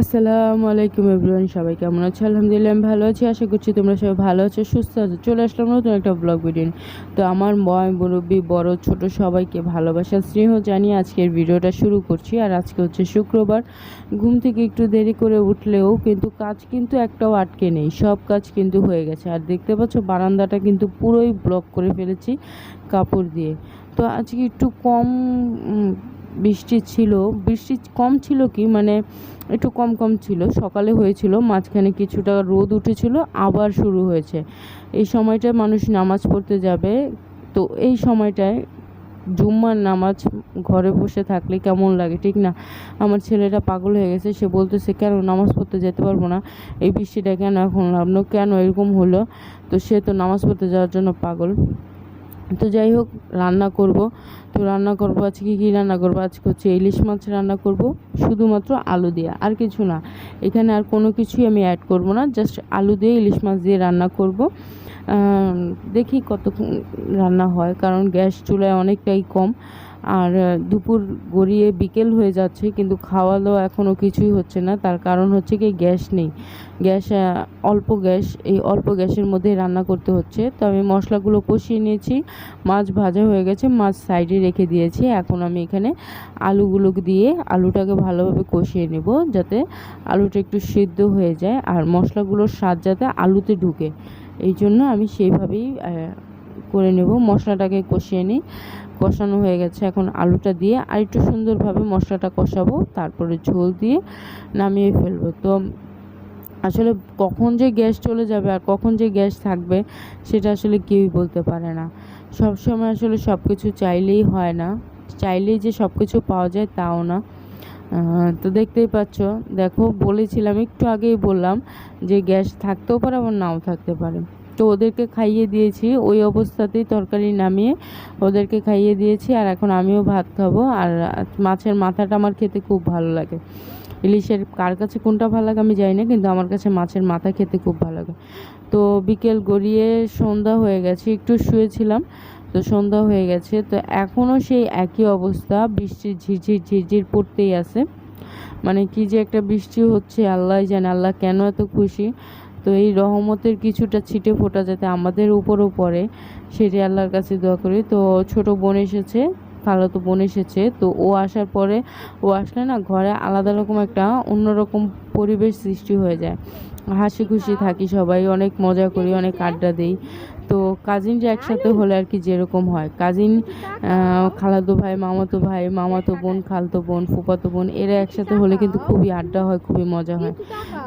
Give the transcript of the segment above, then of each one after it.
আসসালামু আলাইকুম এভরিওয়ান, সবাই কেমন আছো? আলহামদুলিল্লাহ আমি ভালো আছি, আশা করছি তোমরা সবাই ভালো আছো, সুস্থ আছো। চলে আসলাম নতুন একটা ব্লগ ভিডিও তো আমার ময় মুরব্বী, বড়, ছোট সবাইকে ভালোবাসা স্নেহ জানিয়ে আজকের ভিডিওটা শুরু করছি। আর আজকে হচ্ছে শুক্রবার। ঘুম থেকে একটু দেরি করে উঠলেও কিন্তু কাজ কিন্তু একটাও আটকে নেই, সব কাজ কিন্তু হয়ে গেছে। আর দেখতে পাচ্ছ, বারান্দাটা কিন্তু পুরোই ব্লক করে ফেলেছি কাপড় দিয়ে। তো আজকে একটু কম বৃষ্টি ছিল। বৃষ্টি কম ছিল কি? মানে একটু কম কম ছিল। সকালে হয়েছিল, মাঝখানে কিছুটা রোদ উঠেছিল, আবার শুরু হয়েছে। এই সময়টায় মানুষ নামাজ পড়তে যাবে। তো এই সময়টায় জুম্মার নামাজ ঘরে বসে থাকলে কেমন লাগে? ঠিক না? আমার ছেলেটা পাগল হয়ে গেছে, সে বলতেছে, কেন নামাজ পড়তে যেতে পারব না? এই বৃষ্টিটা কেন এখন লাভলো কেন এরকম হলো? তো সে তো নামাজ পড়তে যাওয়ার জন্য পাগল। তো যাই হোক, রান্না করব। তো রান্না করব, আজকে কী রান্না করব? আজকে হচ্ছে ইলিশ মাছ রান্না করব, শুধুমাত্র আলু দিয়ে, আর কিছু না। এখানে আর কোনো কিছুই আমি অ্যাড করব না জাস্ট আলু দিয়ে ইলিশ মাছ দিয়ে রান্না করব। দেখি কত রান্না হয়, কারণ গ্যাস চুলায় অনেকটাই কম। আর দুপুর গড়িয়ে বিকেল হয়ে যাচ্ছে, কিন্তু খাওয়া দাওয়া এখনও কিছুই হচ্ছে না। তার কারণ হচ্ছে কি, গ্যাস নেই। গ্যাস অল্প গ্যাস, এই অল্প গ্যাসের মধ্যে রান্না করতে হচ্ছে। তো আমি মশলাগুলো কষিয়ে নিয়েছি। মাছ ভাজা হয়ে গেছে, মাছ সাইডে রেখে দিয়েছি। এখন আমি এখানে আলুগুলো দিয়ে আলুটাকে ভালোভাবে কষিয়ে নেব, যাতে আলুটা একটু সিদ্ধ হয়ে যায়। আর মশলাগুলোর স্বাদ যাতে আলুতে ঢুকে। এই জন্য আমি সেইভাবেই করে নেব। মশলাটাকে কষিয়ে নিই। কষানো হয়ে গেছে এখন আলুটা দিয়ে। আর একটু সুন্দরভাবে মশলাটা কষাবো, তারপরে ঝোল দিয়ে নামিয়ে ফেলব। তো আসলে কখন যে গ্যাস চলে যাবে আর কখন যে গ্যাস থাকবে, সেটা আসলে কেউই বলতে পারে না। সব সময় আসলে সব কিছু চাইলেই হয় না। চাইলেই যে সব কিছু পাওয়া যায় তাও না। তো দেখতেই পাচ্ছ, দেখো বলেছিলাম, একটু আগেই বললাম যে গ্যাস থাকতেও পারে আবার নাও থাকতে পারে। তো ওদেরকে খাইয়ে দিয়েছি। ওই অবস্থাতেই তরকারি নামিয়ে ওদেরকে খাইয়ে দিয়েছি আর এখন আমিও ভাত খাব। আর মাছের মাথাটা আমার খেতে খুব ভালো লাগে। ইলিশের কার কাছে কোনটা ভালো লাগে আমি জানি না, কিন্তু আমার কাছে মাছের মাথা খেতে খুব ভালো লাগে। তো বিকেল গড়িয়ে সন্ধ্যা হয়ে গেছে, একটু শুয়েছিলাম, তো সন্ধ্যা হয়ে গেছে। তো এখনও সেই একই অবস্থা, বৃষ্টি ঝিরঝির ঝিরঝির পড়তেই আছে। মানে কি যে একটা বৃষ্টি হচ্ছে আল্লাহ জানে, আল্লাহ কেন এত খুশি? তো এই রহমতের কিছুটা ছিটে ফোটা যাতে আমাদের উপরও পড়ে সেটি আল্লাহর কাছে দোয়া করি। তো ছোট বোন এসেছে খালাতো বোন এসেছে। তো ও আসার পরে ও আসলে না ঘরে আলাদা রকম একটা অন্যরকম পরিবেশ সৃষ্টি হয়ে যায়। হাসি খুশি থাকি সবাই অনেক মজা করি অনেক আড্ডা দিই। তো কাজিন যে একসাথে হলে আর কি যেরকম হয়। কাজিন খালাতো ভাই, মামাতো ভাই, মামাতো বোন, খালতো বোন ফুপাতো বোন, এরা একসাথে হলে কিন্তু খুবই আড্ডা হয়, খুবই মজা হয়।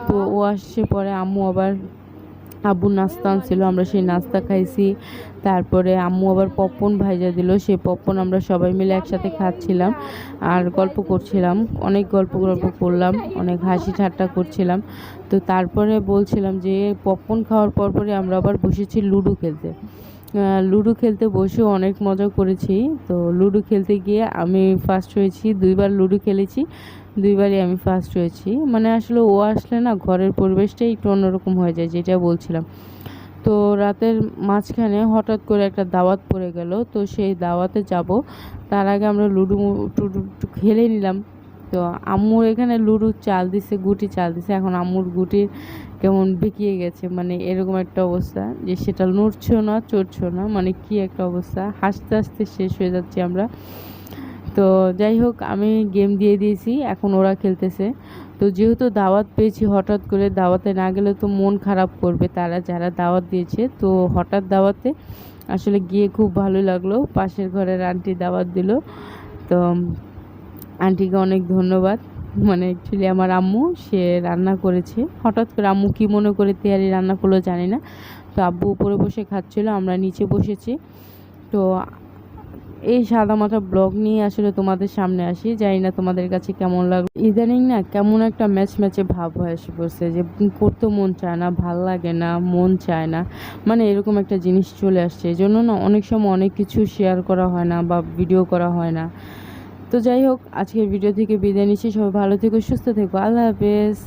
তো ও আসছে পরে, আম্মু আবার আব্বু নাস্তা আনছিল, আমরা সেই নাস্তা খাইছি। তারপরে আম্মু আবার পপন ভাইজা দিল সেই পপন আমরা সবাই মিলে একসাথে খাচ্ছিলাম আর গল্প করছিলাম, অনেক গল্প গল্প করলাম, অনেক হাসি ঠাট্টা করছিলাম। তো তারপরে বলছিলাম যে, পপকর্ন খাওয়ার পরপরে আমরা আবার বসেছি লুডো খেলতে। লুডো খেলতে বসে অনেক মজা করেছি। তো লুডো খেলতে গিয়ে আমি ফার্স্ট হয়েছি, দুইবার লুডো খেলেছি, দুইবারই আমি ফার্স্ট হয়েছি। মানে আসলে ও আসলে না ঘরের পরিবেশটাই একটু অন্যরকম হয়ে যায়, যেটা বলছিলাম। তো রাতের মাঝখানে হঠাৎ করে একটা দাওয়াত পড়ে গেল, তো সেই দাওয়াতে যাব। তার আগে আমরা লুডো টুডু খেলে নিলাম। তো আম্মুর এখানে লুডু চাল দিছে, গুটি চাল দিছে। এখন আম্মুর গুটির কেমন বেঁকিয়ে গেছে মানে এরকম একটা অবস্থা যে সেটা নড়ছেও না, চড়ছেও না মানে কি একটা অবস্থা। হাসতে হাসতে শেষ হয়ে যাচ্ছি আমরা। তো যাই হোক, আমি গেম দিয়ে দিয়েছি, এখন ওরা খেলতেছে। তো যেহেতু দাওয়াত পেয়েছি, হঠাৎ করে দাওয়াতে না গেলে তো মন খারাপ করবে তারা যারা দাওয়াত দিয়েছে। তো হঠাৎ দাওয়াতে আসলে গিয়ে খুব ভালো লাগল, পাশের ঘরের আন্টি দাওয়াত দিল। তো আন্টিকে অনেক ধন্যবাদ। মানে অ্যাকচুয়ালি আমার আম্মু, সে রান্না করেছে। হঠাৎ করে আম্মু কী মনে করে তেয়ারি রান্না করল জানি না। তো আব্বু উপরে বসে খাচ্ছিলো, আমরা নিচে বসেছি। তো এই সাদা মাথা ব্লগ নিয়ে আসলে তোমাদের সামনে আসি। জানি না তোমাদের কাছে কেমন লাগল। ইদানিং না কেমন একটা ম্যাচ ম্যাচে ভাব হয়ে এসে পড়ছে যে করতে মন চায় না, ভালো লাগে না, মন চায় না। মানে এরকম একটা জিনিস চলে আসছে। এই জন্য না অনেক সময় অনেক কিছু শেয়ার করা হয় না বা ভিডিও করা হয় না। তো যাই হোক, আজকের ভিডিও থেকে বিদায় নিচ্ছি। সবাই ভালো থেকো, সুস্থ থেকো। আল্লাহ হাফেজ।